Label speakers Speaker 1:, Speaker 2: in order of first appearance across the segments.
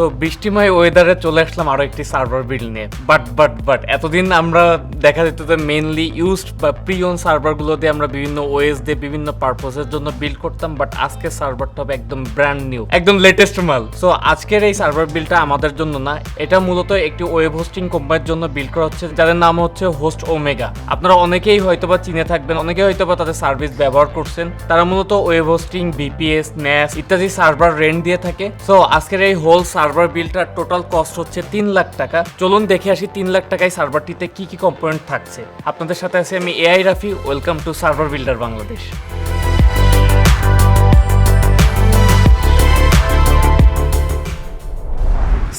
Speaker 1: So বৃষ্টিময় ওয়েদারে চলে আসলাম আরও একটি সার্ভার বিল্ড নিয়ে। বাট বাট বাট এতদিন আমরা দেখা যেত যে মেইনলি ইউজড বা প্রিয়ন সার্ভারগুলো দিয়ে আমরা বিভিন্ন ওয়েস দিয়ে বিভিন্ন পারপোজের জন্য বিল্ড করতাম বাট আজকে সার্ভারটা হবে একদম ব্র্যান্ড নিউ একদম লেটেস্ট মাল। সো আজকের এই সার্ভার বিল্ডটা আমাদের জন্য না, এটা মূলত একটি ওয়েব হোস্টিং কোম্পানির জন্য বিল্ড করা হচ্ছে, যাদের নাম হচ্ছে হোস্ট ওমেগা আপনারা অনেকেই হয়তোবা চিনে থাকবেন, অনেকেই হয়তোবা তাদের সার্ভিস ব্যবহার করছেন। তারা মূলত ওয়েব হোস্টিং বিপিএস ন্যাস ইত্যাদি সার্ভার রেন্ট দিয়ে থাকে। সো আজকের এই হোল সার্ভার বিলটার টোটাল কস্ট হচ্ছে তিন লাখ টাকা। চলুন দেখে আসি তিন লাখ টাকায় সার্ভারটিতে কি কি কম্পোনেন্ট থাকছে। আপনাদের সাথে আছে আমি AI Rafi, welcome to server builder Bangladesh.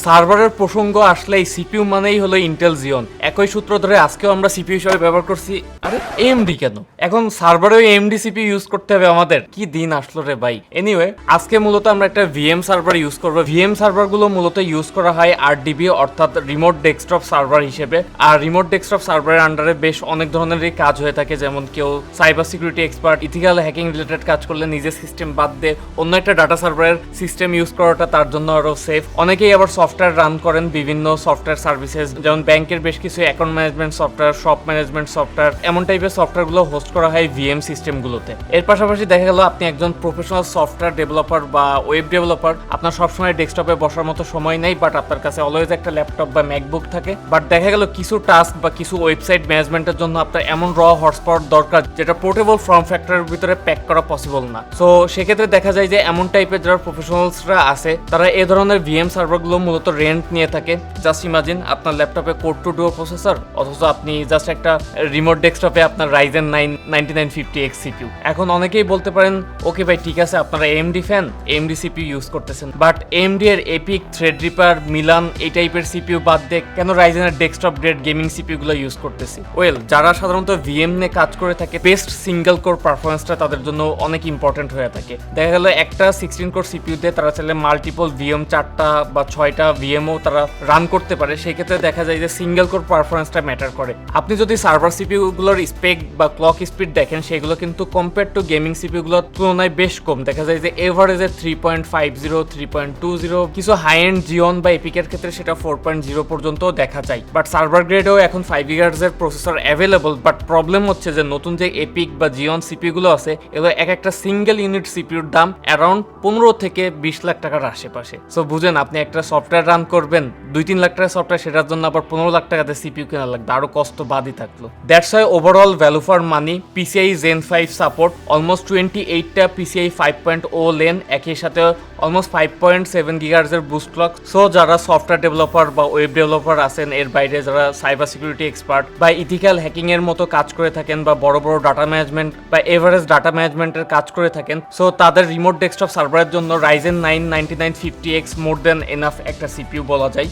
Speaker 1: সার্ভারের প্রসঙ্গ আসলেই সিপিউ মানেই হলো ইন্টেল জিওন একই সূত্র ধরে আজকেও আমরা সিপিইউ হিসেবে ব্যবহার করছি। আরে এমডি কেন? এখন সার্ভারেও এমডি সিপিইউ ইউজ করতে হবে আমাদের। কি দিন আসলো রে ভাই। এনিওয়ে আজকে মূলত আমরা একটা ভিএম সার্ভার ইউজ করব। ভিএম সার্ভারগুলো মূলত ইউজ করা হয় আর ডিবি অর্থাৎ রিমোট ডেস্কটপ সার্ভার হিসেবে। আর রিমোট ডেস্কটপ সার্ভারের আন্ডারে বেশ অনেক ধরনেরই কাজ হয়ে থাকে। যেমন কেউ cyber security expert ethical hacking related কাজ করলে নিজের সিস্টেম বাদ দিয়ে অন্য একটা ডাটা সার্ভারের সিস্টেম ইউজ করাটা তার জন্য আরও সেফ অনেকেই আবার সফটওয়্যার রান করেন বিভিন্ন সফটওয়্যার সার্ভিসেস যেমন ব্যাংকের বেশ কিছু account management software shop management software এমন টাইপের সফটওয়্যারগুলো হোস্ট করা হয় ভিএম সিস্টেমগুলোতে এর পাশাপাশি দেখা গেল আপনি একজন প্রফেশনাল সফটওয়্যার ডেভেলপার বা ওয়েব ডেভেলপার আপনার সবসময় ডেস্কটপে বসার মতো সময় নেই বাট আপনার কাছে অলওয়েজ একটা ল্যাপটপ বা ম্যাকবুক থাকে। বাট দেখা গেল কিছু টাস্ক বা কিছু ওয়েবসাইট ম্যানেজমেন্টের জন্য আপনার এমন র হটস্পট দরকার, যেটা পোর্টেবল ফর্ম ফ্যাক্টরের ভিতরে প্যাক করা পসিবল না। সো সেক্ষেত্রে দেখা যায় যে এমন টাইপের যারা প্রফেশনালসরা আছে, তারা এ ধরনের ভিএম সার্ভারগুলো মূলত রেন্ট নিয়ে থাকে। জাস্ট ইমাজিন আপনার ল্যাপটপে কোড টু ডুও প্রসেসর অথচ আপনি জাস্ট একটা রিমোট ডেস্কটপে আপনার Ryzen nine ninety nine fifty X CPU এখন অনেকেই বলতে পারেন ওকে ভাই, ঠিক আছে, আপনারা AMD fan AMD CPU use করতেছেন। বাট এমডি এর এপিক থ্রেড রিপার মিলান এই টাইপের সিপিউ বাদ দিয়ে কেন রাইজেনের ডেস্কটপ গ্রেড গেমিং সিপিউ গুলো ইউজ করতেছি? ওয়েল যারা সাধারণত ভিএম নিয়ে কাজ করে থাকে বেস্ট সিঙ্গেল কোর পারফরমেন্সটা তাদের জন্য অনেক ইম্পর্টেন্ট হয়ে থাকে। দেখা গেল একটা সিক্সটিন কোর সিপিউ দিয়ে তারা চাইলে মাল্টিপল ভিএম চারটা বা ছয়টা ভিএমও তারা রান করতে পারে, সেই ক্ষেত্রে দেখা যায় যে সিঙ্গেল কোর পারফরমেন্সটা ম্যাটার করে। আপনি যদি সার্ভার সিপিউ গুলোর স্পেক বা ক্লক স্পিড দেখেন, সেগুলো কিন্তু কম্পেয়ার টু গেমিং সিপিউ গুলোর তুলনায় বেশ কম। দেখা যায় যে এভারেজে three point five zero three point two zero কিছু হাই এন্ড জিওন বা এপিকের ক্ষেত্রে সেটা ফোর পয়েন্ট জিরো পর্যন্ত দেখা যায়। বাট সার্ভার গ্রেডেও এখন ফাইভ ইয়ার্স এর প্রসেসর অ্যাভেলেবল বাট প্রবলেম হচ্ছে যে নতুন যে এপিক বা জিওন সিপিউ গুলো আছে, এগুলো এক একটা সিঙ্গেল ইউনিট সিপিউর দাম অ্যারাউন্ড পনেরো থেকে বিশ লাখ টাকার আশেপাশে। সো বুঝেন, আপনি একটা সফটওয়্যার রান করবেন, দুই তিন লাখ টাকার সফটওয়্যার সেটার জন্য আবার পনেরো লাখ টাকাতে সিপিউ কেনা লাগবে, আরও কষ্ট বাদই থাকল। That's why overall value for money PCIe gen five support almost twenty এইটটা PCIe five point o lane একই সাথে অলমোস্ট ফাইভ পয়েন্ট সেভেন গিগার্সের বুস্ট ক্লক সো যারা সফটওয়্যার ডেভেলপার বা ওয়েব ডেভেলপার আছেন, এর বাইরে যারা সাইবার সিকিউরিটি এক্সপার্ট বা ইথিক্যাল হ্যাকিং এর মতো কাজ করে থাকেন বা বড় বড় ডাটা ম্যানেজমেন্ট বা এভারেজ ডাটা ম্যানেজমেন্টের কাজ করে থাকেন সো তাদের রিমোট ডেস্কটপ সার্ভারের জন্য Ryzen nine ninety nine fifty X more than enough একটা সিপিউ বলা যায়।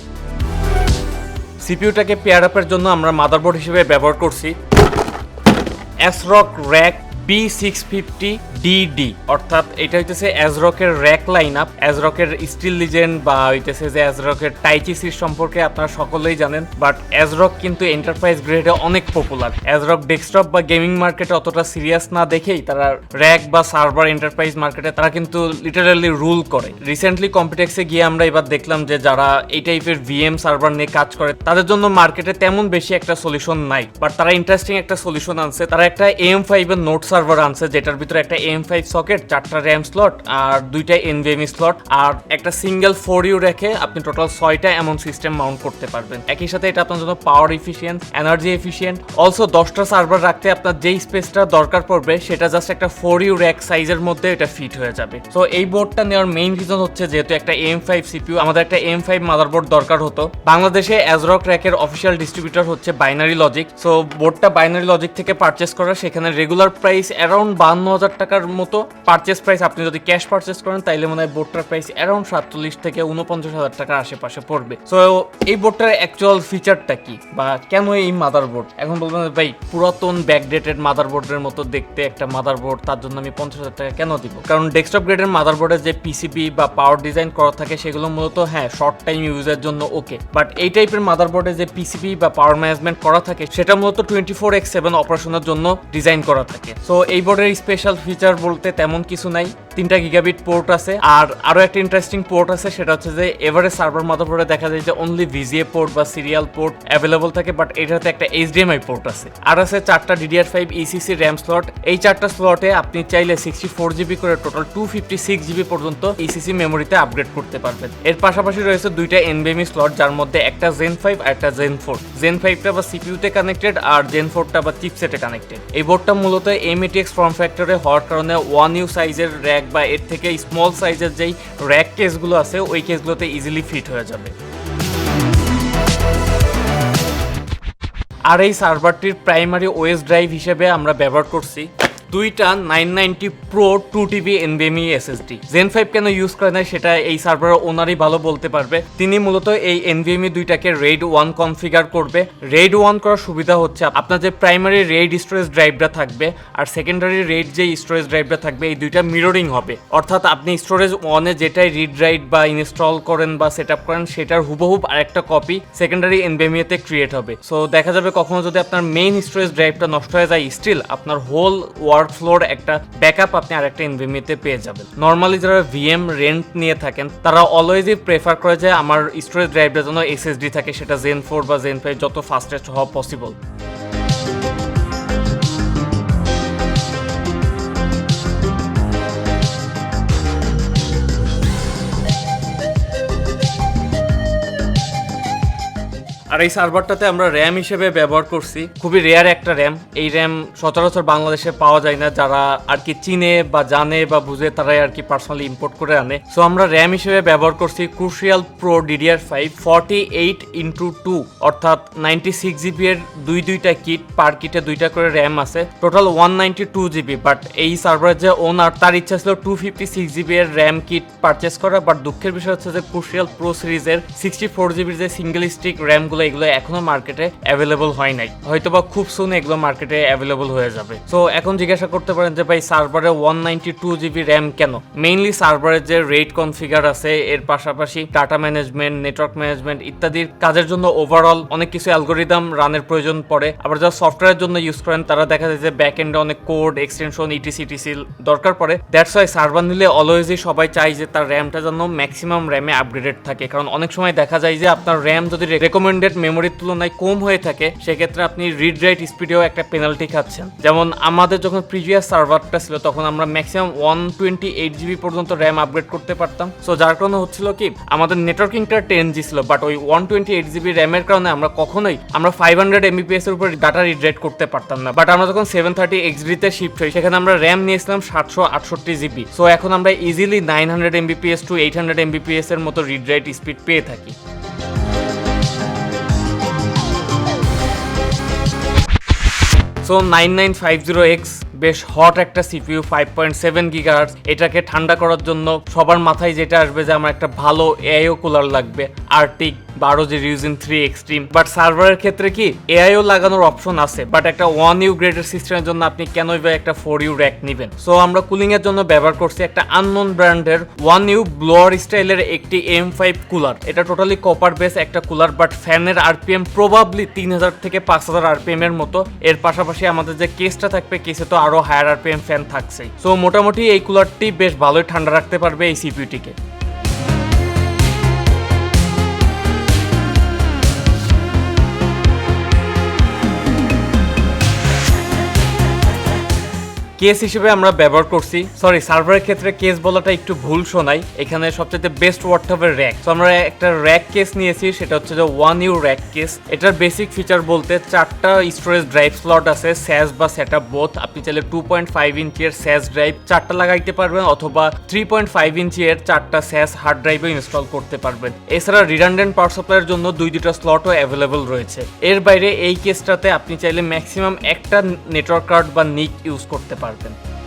Speaker 1: সিপিউটাকে পেয়ার আপের জন্য আমরা মাদারবোর্ড হিসেবে ব্যবহার করছি। ASRock rack B six fifty D D এটা হইতেছে অ্যাজরকের র্যাক লাইন আপ অ্যাজরকের স্টিল লিজেন্ড বা হইতেছে যে অ্যাজরকের টাইচি সির সম্পর্কে আপনারা সকলেই জানেন বাট অ্যাজরক কিন্তু এন্টারপ্রাইজ গ্রেডে অনেক পপুলার অ্যাজরক ডেস্কটপ বা গেমিং মার্কেটে অতটা সিরিয়াস না দেখেই তারা র্যাক বা সার্ভার এন্টারপ্রাইজ মার্কেটে তারা কিন্তু লিটারালি রুল করে। রিসেন্টলি কম্পিটেক্সে গিয়ে আমরা এবার দেখলাম যে যারা এই টাইপের ভিএম সার্ভার নিয়ে কাজ করে, তাদের জন্য মার্কেটে তেমন বেশি একটা সলিউশন নাই। বাট তারা ইন্টারেস্টিং একটা সলিউশন আনছে, তারা একটা এম ফাইভ এর নোট সার্ভার আনছে, যেটার ভিতরে একটা এম ফাইভ সকেট চারটা র্যাম স্লট আর দুইটা এনভিএমই স্লট আর একটা সিঙ্গেল ফোর ইউ রেখে আপনি টোটাল ছয়টা এমন সিস্টেম মাউন্ট করতে পারবেন। একই সাথে এটা আপনার জন্য power efficient energy efficient also দশটা সার্ভার রাখতে আপনার যেই স্পেসটা দরকার পড়বে, সেটা জাস্ট একটা ফোর ইউ র্যাক সাইজের মধ্যে এটা ফিট হয়ে যাবে। সো এই বোর্ডটা নেওয়ার মেইন রিজন হচ্ছে যেহেতু একটা এম ফাইভ সিপিউ আমাদের একটা এম ফাইভ মাদারবোর্ড দরকার হতো। বাংলাদেশে অ্যাজরক র্যাকের অফিসিয়াল ডিস্ট্রিবিউটর হচ্ছে বাইনারি লজিক সো বোর্ডটা বাইনারি লজিক থেকে পারচেস করা, সেখানে রেগুলার প্রাইস অ্যারাউন্ড বান্ন হাজার টাকার মতো পারচেস প্রাইস আপনি যদি ক্যাশ পারচেস করেন, তাইলে মনে হয় বোর্ডটার প্রাইস অ্যারাউন্ড সাতচল্লিশ থেকে উনপঞ্চাশ হাজার টাকার আশেপাশে পড়বে। সো এই বোর্ডটার অ্যাকচুয়াল ফিচারটা কি? বা কেন এই মাদারবোর্ড এখন বলবেন, ভাই, পুরাতন ব্যাকডেটেড মাদারবোর্ডের মতো দেখতে একটা মাদারবোর্ড তার জন্য আমি পঞ্চাশ হাজার টাকা কেন দিব? কারণ ডেস্কটপ গ্রেডের মাদারবোর্ডের যে পিসিবি বা পাওয়ার ডিজাইন করা থাকে, সেগুলো মূলত হ্যাঁ শর্ট টাইম ইউজের জন্য ওকে বাট এই টাইপের মাদারবোর্ডে যে পিসিবি বা পাওয়ার ম্যানেজমেন্ট করা থাকে, সেটা মূলত টোয়েন্টি ফোর এক্স সেভেন অপারেশনের জন্য ডিজাইন করা থাকে। সো এই বোর্ডের স্পেশাল ফিচার বলতে তেমন কিছু নাই। তিনটা গিগাবিট পোর্ট আছে। আর আরও একটা ইন্টারেস্টিং পোর্ট আছে, সেটা হচ্ছে যে এভারেজ সার্ভার মাদারবোর্ডে দেখা যায় যে অনলি ভিজিএ পোর্ট বা সিরিয়াল পোর্ট অ্যাভেলেবল থাকে বাট এটাতে একটা এইচডিএমআই পোর্ট আছে। আর আছে চারটা DDR five ECC RAM slot এই চারটা স্লটে আপনি চাইলে সিক্সটি ফোর জিবি করে total two fifty six GB পর্যন্ত ইসিসি মেমোরিতে আপগ্রেড করতে পারবেন। এর পাশাপাশি রয়েছে দুইটা এনবিএমই স্লট যার মধ্যে একটা জেন ফাইভ আর একটা জেন ফোর জেন ফাইভটা বা সিপিউতে কানেক্টেড আর জেন ফোরটা বা চিপসেটে কানেক্টেড এই বোর্ডটা মূলত এমএটিএক্স ফর্ম ফ্যাক্টরে হওয়ার কারণে ওয়ান ইউ সাইজের র্যাক বা এর থেকে স্মল সাইজের যেই র্যাক কেসগুলো আছে, ওই কেসগুলোতে ইজিলি ফিট হয়ে যাবে। আর এই সার্ভারটির প্রাইমারি ওয়েস্ট ড্রাইভ হিসেবে আমরা ব্যবহার করছি। দুইটা nine ninety pro two TB এনবিএমই SSD gen five কেন ইউজ করে না সেটা এই সার্ভারের ওনারই ভালো বলতে পারবে। তিনি মূলত এই এনভিএমই দুইটাকে রেড ওয়ান কনফিগার করবে। রেড ওয়ান করার সুবিধা হচ্ছে আপনার যে প্রাইমারি রেড স্টোরেজ ড্রাইভটা থাকবে আর সেকেন্ডারি রেড যে স্টোরেজ ড্রাইভটা থাকবে, এই দুইটা মিররিং হবে। অর্থাৎ আপনি স্টোরেজ ওয়ানে যেটাই রিড রাইট বা ইনস্টল করেন বা সেট আপ করেন, সেটার হুবহুব আরেকটা কপি সেকেন্ডারি এনবিএমইতে ক্রিয়েট হবে। সো দেখা যাবে কখনো যদি আপনার মেইন স্টোরেজ ড্রাইভটা নষ্ট হয়ে যায় স্টিল আপনার হোল ওয়ার্ক ফ্লোর একটা ব্যাকআপ আপনি আরেকটা ইনভিমিতে পেয়ে যাবেন। নর্মালি যারা ভিএম রেন্ট নিয়ে থাকেন, তারা অলওয়েজই প্রেফার করে যে আমার স্টোরেজ ড্রাইভটা যেন এসএসডি থাকে, সেটা জেন ফোর বা জেন ফাইভ যত ফাস্টেস্ট হওয়া পসিবল আর এই সার্ভারটাতে আমরা র্যাম হিসেবে ব্যবহার করছি। খুবই রেয়ার একটা র্যাম। এই র্যাম সচরাচর বাংলাদেশে পাওয়া যায় না। যারা আর কি চিনে বা জানে বা বুঝে তারাই আর কি পার্সোনালি ইম্পোর্ট করে আনে। সো আমরা র্যাম হিসেবে ব্যবহার করছি Crucial Pro DDR five forty eight into two অর্থাৎ নাইনটি সিক্স জিবি এর দুই দুইটা কিট পার কিটে দুইটা করে র্যাম আছে। Total one ninety two GB but এই সার্ভারের যে ওনার তার ইচ্ছা ছিল টু ফিফটি সিক্স জিবি এর র্যাম কিট পারচেস করা। বাট দুঃখের বিষয় হচ্ছে যে ক্রুশিয়াল প্রো সিরিজের সিক্সটি ফোর জিবির যে সিঙ্গেল স্টিক র্যামগুলো এগুলো এখনও মার্কেটে অ্যাভেলেবল হয় নাই। হয়তো বা খুব সুন এগুলো মার্কেটে অ্যাভেলেবল হয়ে যাবে। সো এখন জিজ্ঞাসা করতে পারেন যে, ভাই সার্ভারে one ninety two GB RAM কেন? মেইনলি সার্ভারের যে রেট কনফিগার আছে, এর পাশাপাশি ডাটা ম্যানেজমেন্ট নেটওয়ার্ক ম্যানেজমেন্ট ইত্যাদির কাজের জন্য ওভারঅল অনেক কিছু অ্যালগোরিদম রানের প্রয়োজন পড়ে। আবার যারা সফটওয়্যারের জন্য ইউজ করেন, তারা দেখা যায় যে ব্যাক এন্ডে অনেক কোড এক্সটেনশন ইটিসি টিসি দরকার পড়ে। দ্যাটস ওয়াই সার্ভার নিলে অলওয়েজই সবাই চায় যে, তার র্যামটা যেন ম্যাক্সিমাম র্যামে আপগ্রেডেড থাকে। কারণ অনেক সময় দেখা যায় যে, আপনার র্যাম যদি রেকমেন্ডেড মেমোরির তুলনায় কম হয়ে থাকে, সেক্ষেত্রে আপনি রিড রাইট স্পিডেও একটা পেনাল্টি খাচ্ছেন। যেমন আমাদের যখন প্রিভিয়াস সার্ভারটা ছিল, তখন আমরা maximum one twenty eight GB পর্যন্ত র্যাম আপগ্রেড করতে পারতাম। সো যার কারণে হচ্ছিল কি, আমাদের নেটওয়ার্কিংটা টেন জি ছিল বাট ওই ওয়ান টোয়েন্টি এইট জিবি র্যামের কারণে আমরা কখনোই, আমরা ফাইভ হান্ড্রেড এমবিপিএস এর উপর ডাটা রিড রাইট করতে পারতাম না। বাট আমরা যখন সেভেন থার্টি এক্সডিতে শিফট হই, সেখানে আমরা র্যাম নিয়েছিলাম সাতশো আটষট্টি জিবি সো এখন আমরা easily nine hundred MBps to eight hundred MBps এর মতো রিড রাইট স্পিড পেয়ে থাকি। So nine nine five zero X বেশ হট একটা CPU five point seven gigahertz এটাকে ঠান্ডা করার জন্য সবার মাথায় যেটা আসবে যে আমার একটা ভালো এআইও কুলার লাগবে আর্টিক বারো যে রিউজিন থ্রি এক্সট্রিম বাট সার্ভারের ক্ষেত্রে কি এআইও লাগানোর অপশন আছে বাট একটা ওয়ান ইউ গ্রেডের সিস্টেমের জন্য আপনি কেনই বা একটা ফোর ইউ র্যাক নেবেন? সো আমরা কুলিং এর জন্য ব্যবহার করছি একটা আননোন ব্র্যান্ডের ওয়ান ইউ ব্লোয়ার স্টাইলের একটি এম ফাইভ কুলার এটা টোটালি কপার বেস একটা কুলার বাট ফ্যানের আরপিএম প্রবাবলি তিন হাজার থেকে পাঁচ হাজার আরপিএম এর মতো। এর পাশাপাশি আমাদের যে কেসটা থাকবে কেসে তো আরও হায়ার আরপিএম ফ্যান থাকছেই। সো মোটামুটি এই কুলারটি বেশ ভালোই ঠান্ডা রাখতে পারবে এই সিপিউটিকে কেস হিসেবে আমরা ব্যবহার করছি। সরি সার্ভারের ক্ষেত্রে কেস বলাটা একটু ভুল শোনাই এখানে সবচেয়ে বেস্ট ওয়ার্ড হবে র্যাক তো আমরা একটা র্যাক কেস নিয়েছি, সেটা হচ্ছে যে ওয়ান ইউ র্যাক কেস এটার বেসিক ফিচার বলতে চারটা স্টোরেজ ড্রাইভ স্লট আছে স্যাস বা সেট আপ বোথ আপনি চাইলে টু পয়েন্ট ফাইভ ইঞ্চির স্যাস ড্রাইভ চারটা লাগাইতে পারবেন, অথবা থ্রি পয়েন্ট ফাইভ ইঞ্চি এর চারটা স্যাস হার্ড ড্রাইভও ইনস্টল করতে পারবেন। এছাড়া রিডান্ডেন্ট পাওয়ার সাপ্লাইয়ের জন্য দুই দুটা স্লটও অ্যাভেলেবল রয়েছে। এর বাইরে এই কেসটাতে আপনি চাইলে ম্যাক্সিমাম একটা নেটওয়ার্ক কার্ড বা নিক ইউজ করতে পারবেন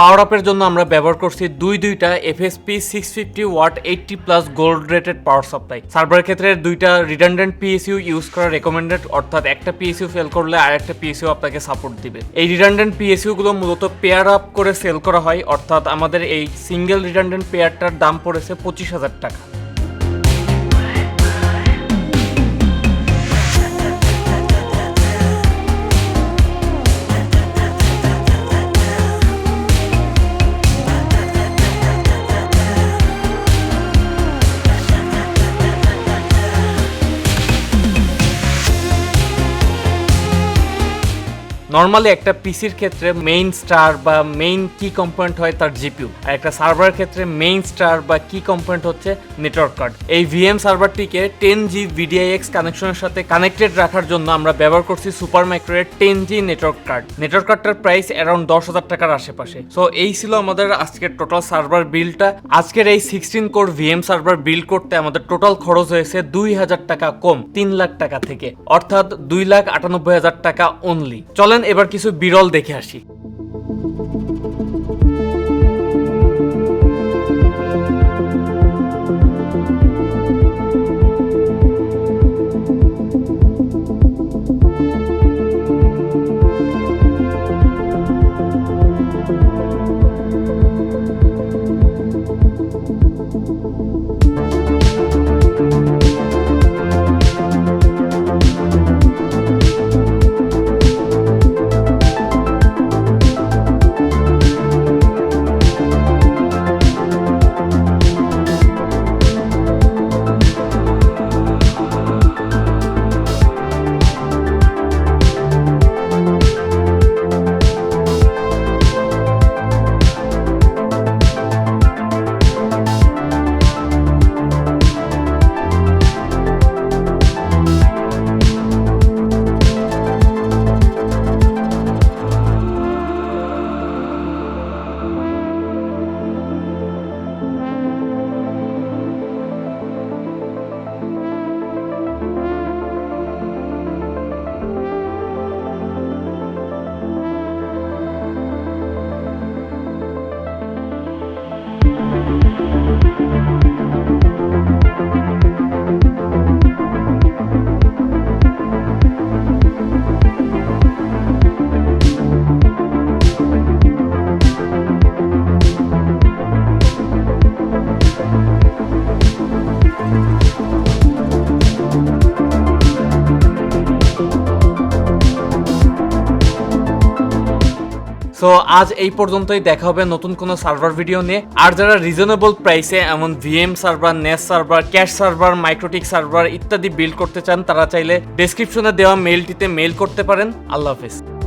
Speaker 1: পাওয়ার আপের জন্য আমরা ব্যবহার করছি দুই দুইটা FSP six fifty watt eighty plus gold rated power supply সার্ভারের ক্ষেত্রে দুইটা রিডান্ডেন্ট পিএসইউ ইউজ করা রেকমেন্ডেড অর্থাৎ একটা পিএসইউ ফেল করলে আর একটা পিএসইউ আপনাকে সাপোর্ট দিবে। এই রিডান্ডেন্ট পিএসইউ গুলো মূলত পেয়ার আপ করে সেল করা হয়, অর্থাৎ আমাদের এই সিঙ্গেল রিডান্ডেন্ট পেয়ারটার দাম পড়েছে পঁচিশ হাজার টাকা। নর্মালি একটা পিসির ক্ষেত্রে মেইন স্টার বা মেইন কি কম্পোনেন্ট হয় তার জিপিউ আর একটা সার্ভারের ক্ষেত্রে মেইন স্টার বা কি কম্পোনেন্ট হচ্ছে নেটওয়ার্ক কার্ড এই ভিএম সার্ভারটিকে টেন জি ভিডিআইএক্স কানেকশনের সাথে কানেক্টেড রাখার জন্য আমরা ব্যবহার করছি super মাইক্রোয়ের ten G network card network কার্ডটার price around দশ হাজার টাকার আশেপাশে। সো এই ছিল আমাদের আজকের টোটাল সার্ভার বিলটা আজকের এই sixteen core VM server bill করতে আমাদের টোটাল খরচ হয়েছে দুই হাজার টাকা কম, তিন লাখ টাকা থেকে। অর্থাৎ দুই লাখ আটানব্বই হাজার টাকা অনলি চলেন এবার কিছু বিরল দেখে আসি। সো আজ এই পর্যন্তই দেখা হবে নতুন কোনো সার্ভার ভিডিও নিয়ে। আর যারা রিজনেবল প্রাইসে এমন VM server NAS server cache server MikroTik server ইত্যাদি বিল্ড করতে চান, তারা চাইলে ডেসক্রিপশনে দেওয়া মেলটিতে মেল করতে পারেন। আল্লাহ হাফিজ।